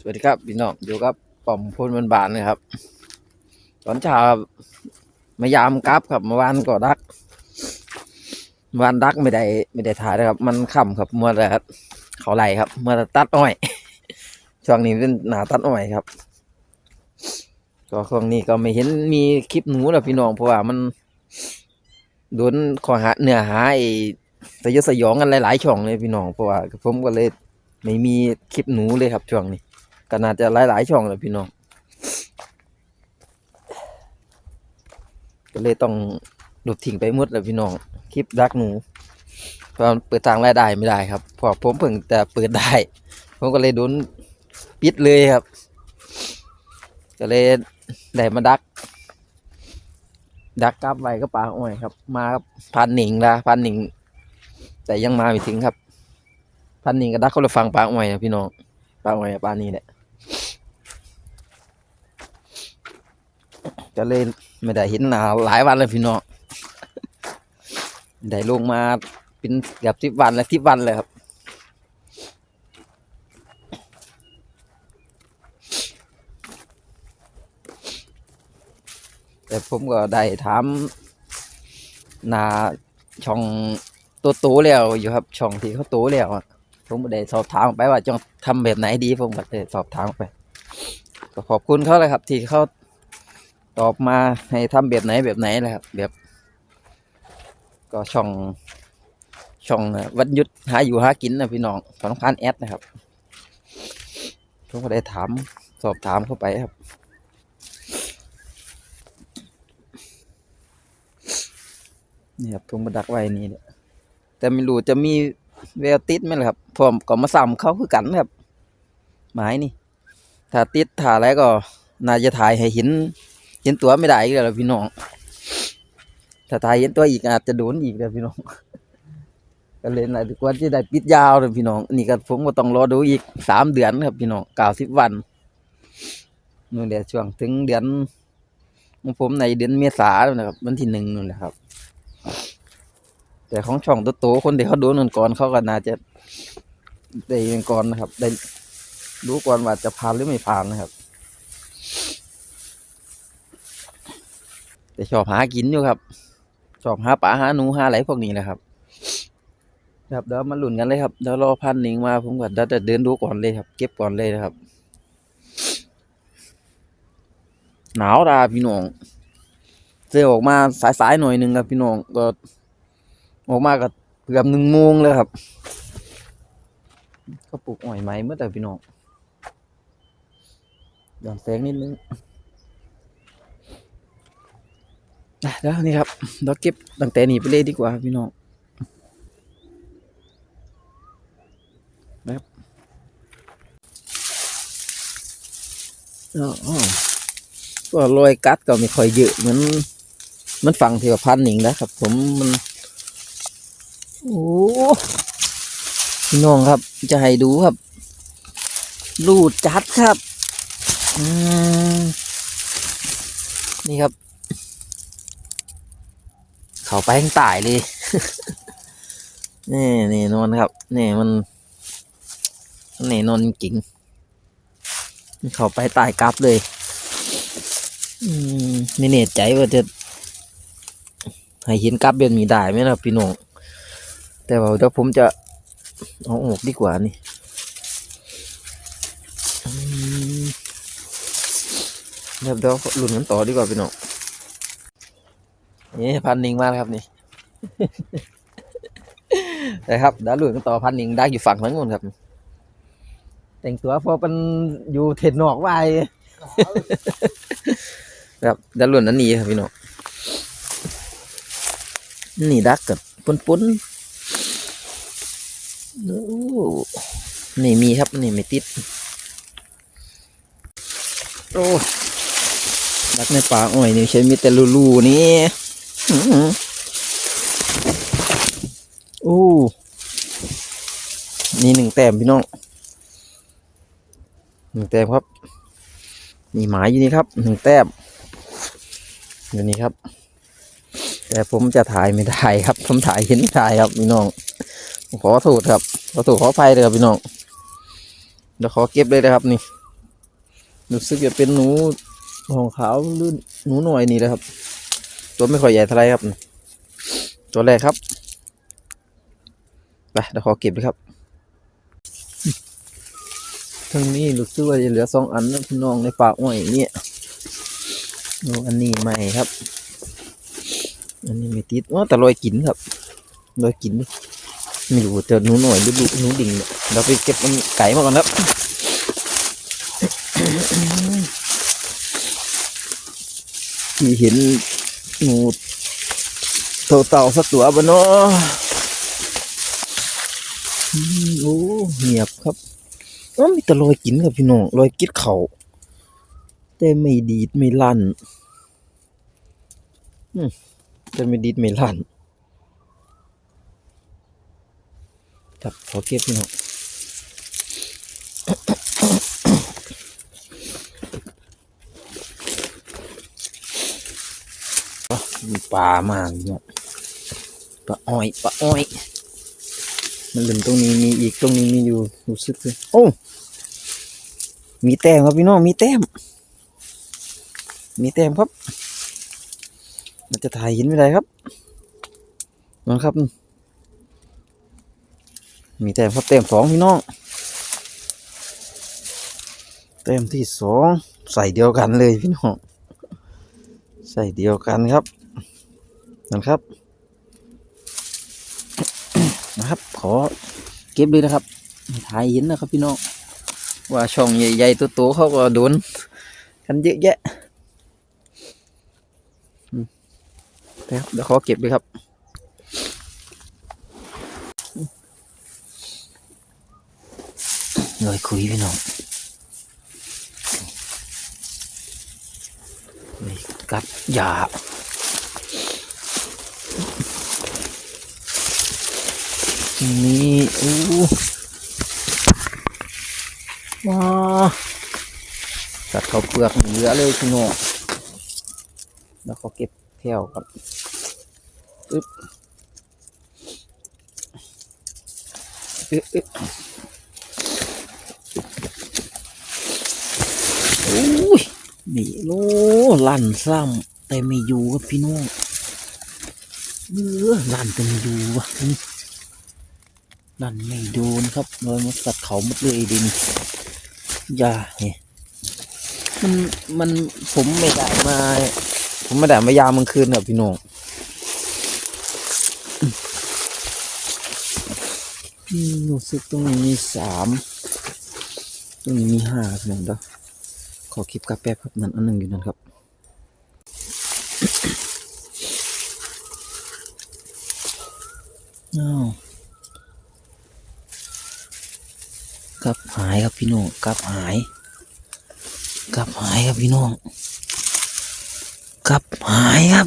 สวัสดีครับพี่น้องอยู่กับป่อมพลบานบานเลยครับ ตอนเช้าครับมายามกราฟครับเมื่อวานก็ดักเมื่อวานดักไม่ได้ไม่ได้ถ่ายนะครับ มันค่ำครับเมัวแต่เขาไหลครับ เมัวแต่ตัดอ้อยช่วงนี้เป็นหนาตัดอ้อยครับ ก็ช่วงนี้ก็ไม่เห็นมีคลิปหนูแล้วพี่น้องเพราะว่ามันโดนขอหาเนื้อหาไอ้สยดสยองกันหลายๆช่องเลยพี่น้องเพราะว่าผมก็เลยไม่มีคลิปหนูเลยครับช่วงนี้ ก็น่าจะหลายๆช่องเลยพี่น้องก็เลยต้องหลบทิ้งไปหมดเลยพี่น้องคลิปรักหนูเพราะมันเปิดทางรายได้ไม่ได้ครับเพอผมเพิ่งแต่เปิดได้ผมก็เลยโดนปิดเลยครับ ก็เลยได้มาดัก ดักกลับไว้ก็ปลาอ้อยครับ มาพันหนิงละพันหนิง แต่ยังมาไม่ถึงครับพันหนิงก็ดักคนละฟังปลาอ้อยนะพี่น้องปลาอ้อยปลานี้แหละ ก็เลยไม่ได้เห็นหนาหลายวันเลยพี่น้องได้ลงมาเป็นเกือบสิบวันแล้วสิบวันเลยครับแต่ผมก็ได้ถามนาช่องตัวโตแล้วอยู่ครับ ช่องที่เขาโตแล้วผมก็ได้สอบถามไปว่าจะทำแบบไหนดีผมก็ได้สอบถามไปก็ขอบคุณเขาเลยครับ ที่เขา ตอบมาให้ทำแบบไหนแบบไหนเลยครับแบบก็ช่องช่องวันยุดหาอยู่หากินนะพี่น้องของพันแอดนะครับผมก็ได้ถามสอบถามเข้าไปครับนี่ครับผมมาดักไว้นี่แต่ไม่รู้จะมีแววติดไหมล่ะครับผมก็มาซ้ำเขาคือกันครับ หมายนี่ ถ้าติดถ่าแล้วก็ น่าจะถ่ายให้เห็น เห็นตัวไม่ได้อีกแล้วพี่น้อง ถ้าถ่ายเห็นตัวอีกอาจจะโดนอีกแล้วพี่น้อง ก็เลยน่าจะควรจะได้ปิดยาวเลยพี่น้อง นี่ก็ผมก็ต้องรอดูอีกสามเดือนครับพี่น้องเก้าสิบวันนู่นเดี๋ยวช่วงถึงเดือนของผมในเดือนเมษาแล้วนะครับวันที่หนึ่งนู่นแหละครับ แต่ของช่องโตๆคนที่เขาดูนั่นก่อนเขาก็น่าจะได้เรียนก่อนนะครับ ได้รู้ก่อนว่าจะผ่านหรือไม่ผ่านนะครับ แต่ชอบหากินอยู่ครับ ชอบหาปลาหาหนูหาอะไรพวกนี้แหละครับ ครับเดี๋ยวมาหลุนกันเลยครับเดี๋ยวรอพันหนิงมาผมก่อนเดี๋ยวจะเดินดูก่อนเลยครับ เก็บก่อนเลยนะครับ หนาวดาพี่น้องเจอออกมาสายๆหน่อยหนึ่งครับพี่น้องก็ ออกมาก็เกือบหนึ่งโมงเลยครับก็ปลูกอ้อยไหมเมื่อแต่พี่น้องย้อนแสงนิดนึงอะ แล้วนี่ครับเราเก็บตั้งแต่นี้ไปเลยดีกว่าพี่น้องนะครับอ๋อก็รอยกัดก็ไม่ค่อยเยอะเหมือนมันฟังที่ว่าพันหนิงนะครับ ผมมันโอ้พี่น้องครับ จะให้ดูครับ รูดจัดครับ อืมนี่ครับ เขาไปข้งตายเลยนี่นี่นอนครับนี่มันนี่นอนจริงเขาไปตายกลับเลยอืมไม่แน่ใจว่าจะให้เห็นกลับแบบนี้ได้ไหมล่ะพี่น้องแต่ว่าเดี๋ยวผมจะเอาออกดีกว่านี่เดี๋ยวเดี๋ยวลุ้นกันต่อดีกว่าพี่น้อง นี่พันหนิงมาแล้วครับนี่นะครับดี๋ยวลุ้นต่อพันหนิงได้อยู่ฝั่งนั้นนู่นครับ แต่งตัวพอเป็นอยู่เทนนอกไว้ครับดี๋ยวลุ้นอันนี้ครับพี่น้องนี่ดักกับปุ้นปุ้นๆนี่มีครับนี่ไม่ติด โอ้ดักในป่าอ้อยนี่ใช้มีแต่รูๆนี่ อื้อหือโอ้นี่หนึ่งแต้มพี่น้องหนึ่งแต้มครับ มีหมายอยู่นี่ครับหนึ่งแต้มอยู่นี่ครับ แต่ผมจะถ่ายไม่ได้ครับ ผมถ่ายเห็นไม่ได้ครับพี่น้องขอโทษครับขอโทษขออภัยเลยครับพี่น้องเดี๋ยวขอเก็บเลยนะครับนี่รู้สึกจะเป็นหนูหองขาวหรือหนูหน่อยนี่แหละครับ ตัวไม่ค่อยใหญ่เท่าไรครับ ตัวแรกครับไปเดี๋ยวขอเก็บเลยครับทั้งนี้รู้สึกว่าจะเหลือสองอันนะพี่น้องในปากอ้อยเนี่ยโอ้อันนี้ใหม่ครับ อันนี้ไม่ติดว่าแต่ลอยกินครับลอยกินไม่รู้จะหนูหน่อยหรือลูกหนูดิ่งเนี่ยเราไปเก็บมันไก่มาก่อนครับที่เห็น งูเต่าๆสักตัวบนเนาะอืมโอ้เงียบครับอ๋อมีแต่รอยกินครับพี่น้องรอยกิดเขาแต่ไม่ดีดไม่ลั่นอืมแต่ไม่ดีดไม่ลั่นครับขอเก็บพี่น้อง มีปลามากเนี่ยปลาอ้อยปลาอ้อย มันหลือตรงนี้มีอีกตรงนี้มีอยู่รู้สึกเลยโอ้ มีแต้มครับพี่น้องมีแต้ม มีแต้มครับ มันจะถ่ายห็นไม่ได้ครับมันครับ มีแต้มครับแต้มสองพี่น้องแต้มที่สองใส่เดียวกันเลยพี่น้องใส่เดียวกันครับ นั่นครับ นะครับ ขอเก็บเลยนะครับถ่ายเห็นนะครับพี่น้องว่าช่องใหญ่ๆตัวๆเขาก็โดนกันเยอะแยะนะครับเดี๋ยวขอเก็บเลยครับเลยคุยพี่น้องนี่กัดหยา นี่อู้ว้าตัดเขาเปลือกเหลือเลยพี่น้องแล้วเขาเก็บแถวก่อนอึ๊บอึ๊บอึ๊บโอ้ยนี่โลลั่นซ้ำแต่ไม่อยู่ครับพี่น้องเออลั่นแต่ไม่อยู่วะนี่ นั่นไม่โดนครับรอยมาสัตว์เขาหมดเลยดินยาเนี่ยมันมันผมไม่ได้มา ผมไม่ได้มายามกลางคืนครับพี่น้องรู้สึกตรงนี้มีสามตรงนี้มีห้าครับน้องเด้อขอคลิปกาแป๊บครับนั่นอันหนึ่งอยู่นั่นครับอ้าว กลับหายครับ พี่น้องกลับหายกลับหายครับพี่น้องกลับหายครับ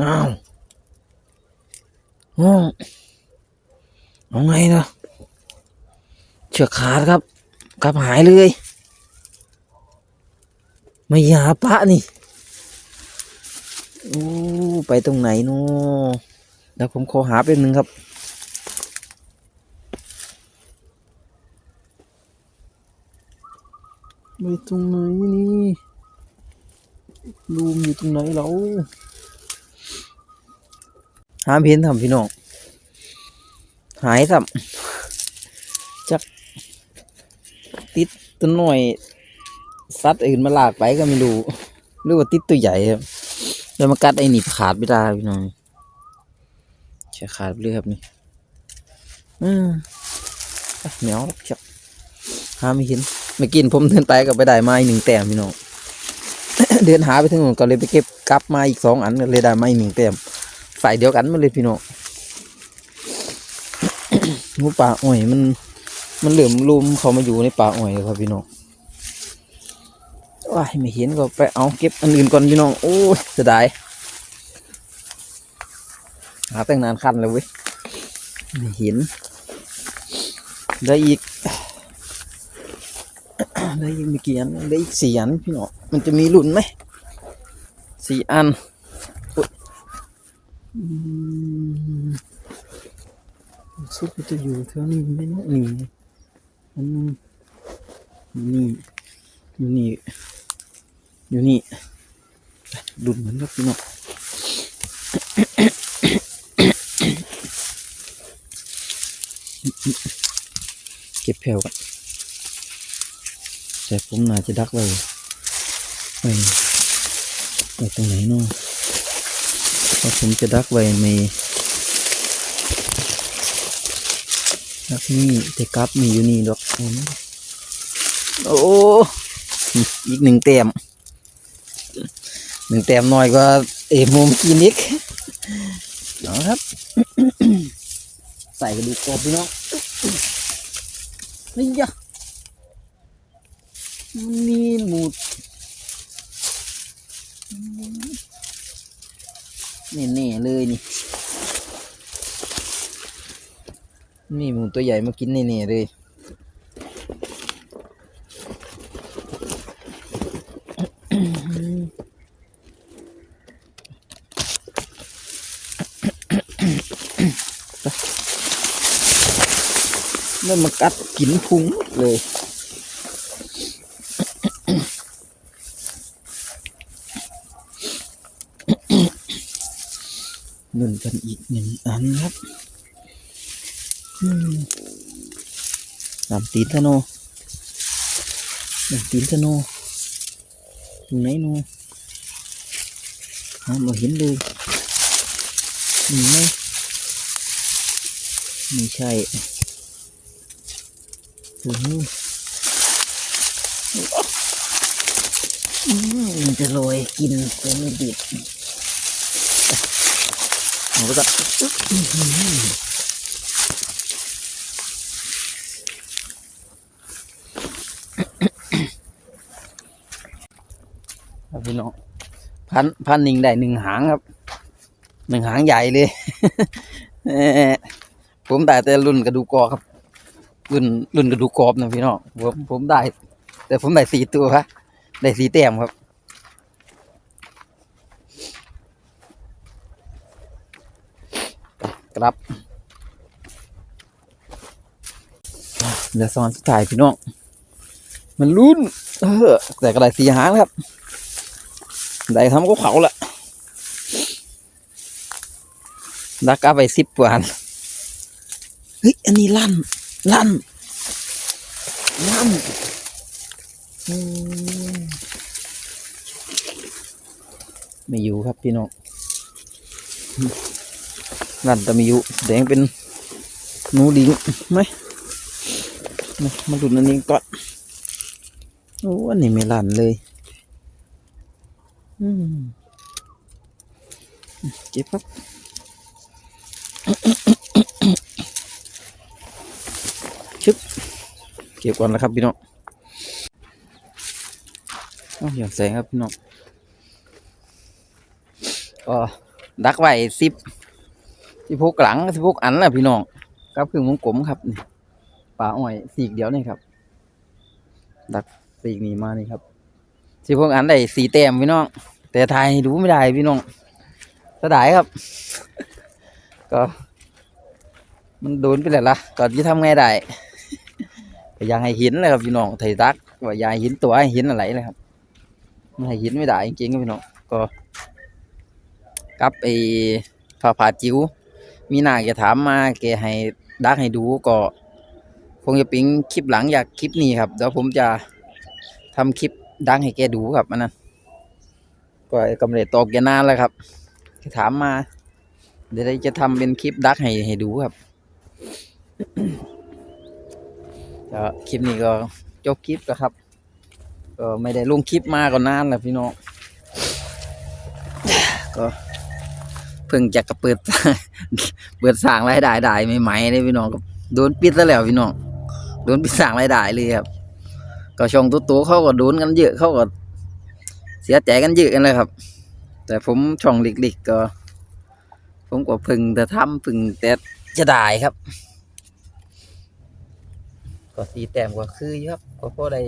อ้าวห้องเอาไงเนาะเชือกขาดครับ กลับหายเลย ไม่หาปะนี่ โอ้ไปตรงไหนเนาะเดี๋ยวผมขอหาเป็นหนึ่งครับ ไปตรงไหนนี่ลูมอยู่ตรงไหนเราหาเพียนทำพี่น้องหายสับจักติดตัวหน่อยซัดอื่นมาลากไปก็ไม่รู้หรือว่าติดตัวใหญ่ครับ แล้วมากัดไอ้นี่ขาดไม่ได้พี่น้องเชียขาดไปเลยครับนี่อืมอะเหนียวจับหาไม่เห็นเมื่อกี้ผมเดินไปกับไปได้มาอีกหนึ่งแต้มพี่น้องเดินหาไปถึงนู้นก็เลยไปเก็บกลับมาอีกสองอันก็เลยได้มาอีกหนึ่งแต้มฝ่ายเดียวกันมาเลยพี่น้องงูป่าอ้อยมัน มันเหลื่อมลุมเขามาอยู่ในป่าอ้อยครับพี่น้อง ว้ายไม่เห็นก็ไปเอาเก็บอันอื่นก่อนพี่น้องโอ้ยเสียดายหาตั้งนานคันเลยเว้ยไม่เห็นได้อีกได้อีกไม่กี่อันได้อีกสี่อันพี่น้องมันจะมีหลุนไหมสี่อันอุ๊ยอืมสุดมันจะอยู่แถวนี้ไหม่เนาะนี่ไงอันนึงนี่ อยู่นี่ อยู่นี่ดุนเหมือนกับพี่น้องเก็บแผ่วกันแต่ผมน่าจะดักไว้ไว้ไว้ตรงไหนเนาะเพราะผมจะดักไว้ในครับนี่แต่กลับมีอยู่นี่ดอกโอ้ อีกหนึ่งเต็มหนึ่งเต็มน้อยกว่าเอโมมกินอีกเอาครับ ใส่กระดูกกรอบพี่น้องนี่ยะนี่หมูนี่นี่ๆเลยนี่นี่หมูตัวใหญ่มากินแน่ๆเลย แล้วมากัดกินพุงเลยหนึ่งกันอีกหนึ่งอันครับสามตีนทะโนสามตีนทะโน ตรงไหนโนหามาเห็นเลยนี่ไหมไม่ใช่ตัวนี้มมันจะโรยกินตัวไม่ดิบเอาไปก่อน ครับพี่น้องพันพันหนึ่งได้หนึ่งหางครับหนึ่งหางใหญ่เลยผมได้แต่รุ่นกระดูกกอครับ รุ่นรุ่นกระดูกกรอบนะพี่น้องผมผมได้ แต่ผมได้สี่ตัวครับได้สี่แต้มครับครับเหลือสองอันสุดท้ายพี่น้อง มันรุ่นเออแต่ก็ได้สี่หางครับ ได้ทำก็เขาละดักเอาไปสิบกว่าอันเฮ้ย อันนี้ลั่น ลั่น ลั่นอืมไม่อยู่ครับพี่น้องลั่นแต่ไม่อยู่แดงเป็นหนูดิงไหมมามาดูนันนี้ก่อน โอ้อันนี้ไม่ลั่นเลยอืม เก็บครับชึบเก็บก่อนแล้วครับพี่น้องอ้าวอย่างแสงครับพี่น้องก็ดักไว้สิบสิบหกหลังสิบหกอันแหละพี่น้องครับคือวงกลมครับป่าอ้อยสีกเดียวนี่ครับ ดักสีกนี้มานี่ครับ สิบหกอันได้สีแต้มพี่น้อง แต่ทายให้ดูไม่ได้พี่น้องสดายครับ ก็มันโดนไปแล้วล่ะก่อนจะทำไงได้ก็อยังให้ห็นเลยครับพี่น้องไทยรักว่าอยาห้เห็นตัวห้เห็นอะไรเลยครับมันให้ห็นไม่ได้จริงๆครับพี่น้องก็กับไอ้ผ่าผ่าจิ๋วมีหน้าแกถามมาแกให้ดักให้ดูก็คงจะเป็นคลิปหลังจากคลิปนี้ครับเดี๋ยวผมจะทำคลิป ดังให้แกดูครับอันนั้นก็กำเนิดตอกแกนานแล้วครับถามมา เดี๋ยวจะทำเป็นคลิปดักให้ให้ดูครับก็คลิปนี้ก็จบคลิปแล้วครับ ก็ไม่ได้ลงคลิปมาก็นานแล้วพี่น้องก็เพิ่งจะกระเปิดเปิดสร้างรายได้ได้ใหม่ๆเลยพี่น้องโดนปิดซะแล้วพี่น้องโดนปิดสร้างรายได้เลยครับ ก็ช่องตัวๆเขาก็โดนกันเยอะเขาก็เสียใจกันเยอะกันเลยครับ แต่ผมช่องเล็กๆก็ ผมก็พึงแต่ทำพึงแต่จะได้ครับ ก็สีแต้มก็คือครับก็พอได้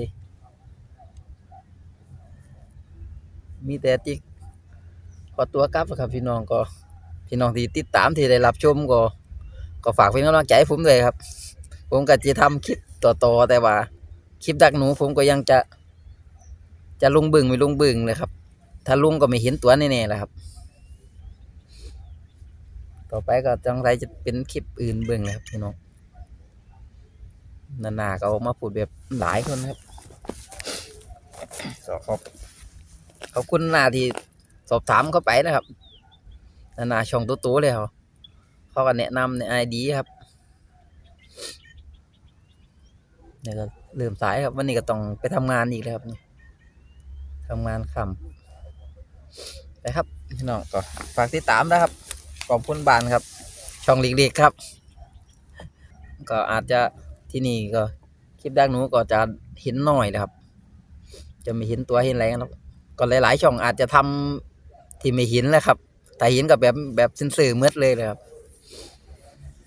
มีแต่จิกขอตัวกลับแล้วครับพี่น้องก็พี่น้องที่ติดตามที่ได้รับชมก็ ก็ฝากเป็นกำลังใจผมเลยครับ ผมก็จะทำคลิปต่อๆแต่ว่า คลิปดักหนูผมก็ยังจะ จะลงบึงไม่ลงบึงเลยครับ ถ้าลุงก็ไม่เห็นตัวแน่ๆแหละครับ ต่อไปก็จังไรจะเป็นคลิปอื่นเบิ่งเลยครับพี่น้องนานาก็ออกมาพูดแบบหลายคนครับก็ขอบขอบคุณนาที่สอบถามเข้าไปนะครับ นานาช่องตัวโตๆเลยเขาเขาก็แนะนำในไอดีครับเนี่ยก็ เริ่มสายครับวันนี้ก็ต้องไปทำงานอีกแล้วครับนี่ทำงานค่ำนะครับพี่น้องก็ฝากติดตามนะครับขอบคุณบานครับ ช่องเล็กๆครับ ก็อาจจะที่นี่ก็คลิปดังหนูก็จะเห็นหน้อยนะครับ จะไม่เห็นตัวเห็นอะไรกันหรอกก็หลายๆช่องอาจจะทำที่ไม่เห็นแหละครับแต่เห็นกับแบบแบบซื่อๆเมืดเลยเลยครับ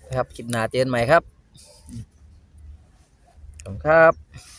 นะครับคลิปหน้าเจอกันใหม่ครับ ขอบคุณครับ